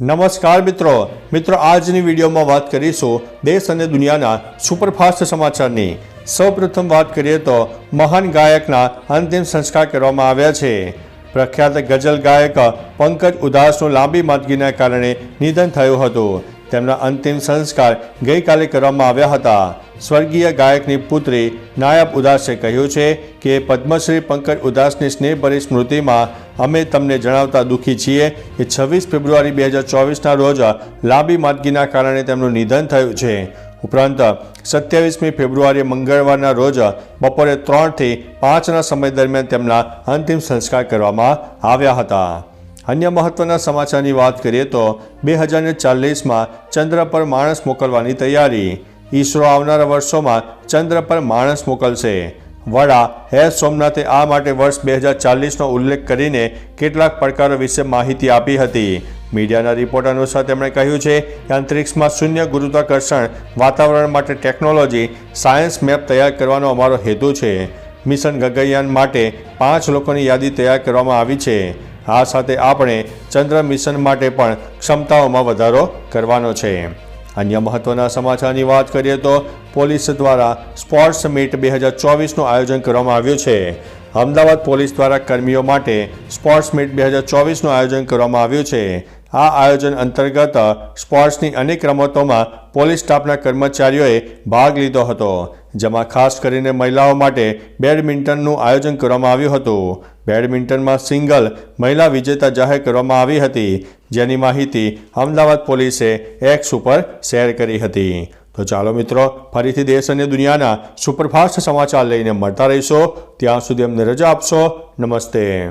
નમસ્કાર મિત્રો. મિત્રો, આજની વિડીયોમાં વાત કરીશું દેશ અને દુનિયાના સુપરફાસ્ટ સમાચારની. સૌપ્રથમ વાત કરીએ તો મહાન ગાયકના અંતિમ સંસ્કાર કરવામાં આવ્યા છે. પ્રખ્યાત ગઝલ ગાયક પંકજ ઉદાસનું લાંબી માંદગીના કારણે નિધન થયું હતું. તેમના અંતિમ સંસ્કાર ગઈકાલે કરવામાં આવ્યા હતા. સ્વર્ગીય ગાયકની પુત્રી નાયબ ઉદાસે કહ્યું છે કે, પદ્મશ્રી પંકજ ઉદાસની સ્નેહભરી સ્મૃતિમાં અમે તમને જણાવતા દુઃખી છીએ કે છવ્વીસ ફેબ્રુઆરી બે હજાર ચોવીસના રોજ લાંબી માંદગીના કારણે તેમનું નિધન થયું છે. ઉપરાંત, સત્યાવીસમી ફેબ્રુઆરી મંગળવારના રોજ બપોરે ત્રણથી પાંચના સમય દરમિયાન તેમના અંતિમ સંસ્કાર કરવામાં આવ્યા હતા. અન્ય મહત્વના સમાચારની વાત કરીએ તો બે હજાર ચાલીસમાં ચંદ્ર પર માણસ મોકલવાની તૈયારી. ઈસરો આવનારા વર્ષોમાં ચંદ્ર પર માણસ મોકલશે. વડા એસ સોમનાથે આ માટે વર્ષ બે હજાર ચાલીસનો ઉલ્લેખ કરીને કેટલાક પડકારો વિશે માહિતી આપી હતી. મીડિયાના રિપોર્ટ અનુસાર તેમણે કહ્યું છે કે અંતરિક્ષમાં શૂન્ય ગુરુત્વાકર્ષણ વાતાવરણ માટે ટેકનોલોજી, સાયન્સ મેપ તૈયાર કરવાનો અમારો હેતુ છે. મિશન ગગનયાન માટે પાંચ લોકોની યાદી તૈયાર કરવામાં આવી છે. આ સાથે આપણે ચંદ્ર મિશન માટે પણ ક્ષમતાઓમાં વધારો કરવાનો છે. અન્ય મહત્વના સમાચારની વાત કરીએ તો પોલીસ દ્વારા સ્પોર્ટ્સ મીટ બે હજાર ચોવીસનું આયોજન કરવામાં આવ્યું છે. અમદાવાદ પોલીસ દ્વારા કર્મીઓ માટે સ્પોર્ટ્સ મીટ બે હજાર ચોવીસનું આયોજન કરવામાં આવ્યું છે. આ આયોજન અંતર્ગત સ્પોર્ટ્સની અનેક રમતોમાં પોલીસ સ્ટાફના કર્મચારીઓએ ભાગ લીધો હતો. જેમાં ખાસ કરીને મહિલાઓ માટે બેડમિન્ટનનું આયોજન કરવામાં આવ્યું હતું. બેડમિન્ટનમાં સિંગલ મહિલા વિજેતા જાહેર કરવામાં આવી હતી. જેની માહિતી અમદાવાદ પોલીસે એક્સ ઉપર શેર કરી હતી. તો ચાલો મિત્રો, ફરીથી દેશ અને દુનિયાના સુપરફાસ્ટ સમાચાર લઈને મળતા રહીશો. ત્યાં સુધી અમને રજા આપશો. નમસ્તે.